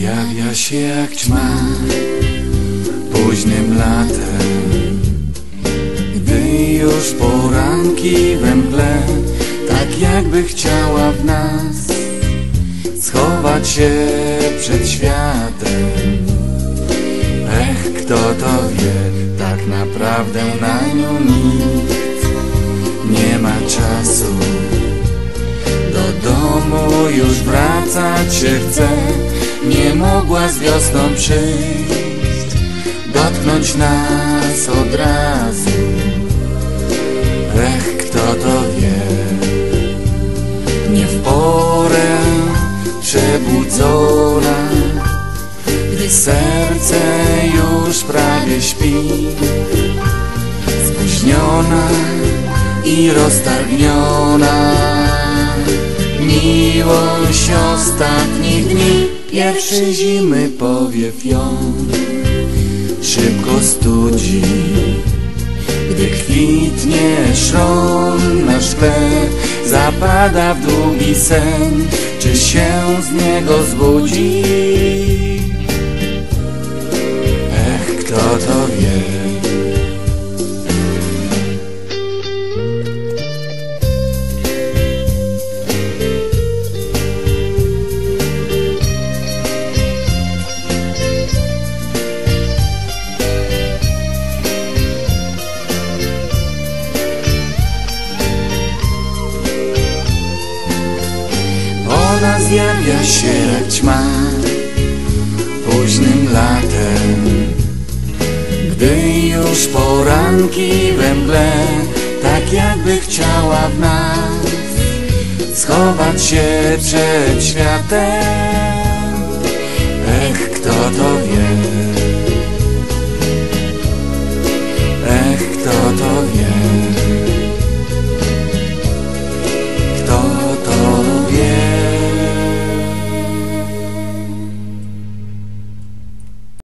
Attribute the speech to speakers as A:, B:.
A: Zjawia się jak ćma późnym latem. Gdy już poranki we mgle Tak jakby chciała w nas Schować się przed światem. Ech, kto to wie Tak naprawdę na nią nikt Nie ma czasu. Do domu już wracać się chce Nie mogła z wiosną przyjść Dotknąć nas od razu. Ech, kto to wie? Nie w porę przebudzona Gdy serce już prawie śpi. Spóźniona i roztargniona Miłość ostatnich dni Pierwszy zimy powiew ją Szybko studzi Gdy kwitnie szron na szkle Zapada w długi sen Czy się z niego zbudzi? Zjawia się jak ćma Późnym latem. Gdy już poranki we mgle Tak jakby chciała w nas Schować się przed światem. Ech, kto to wie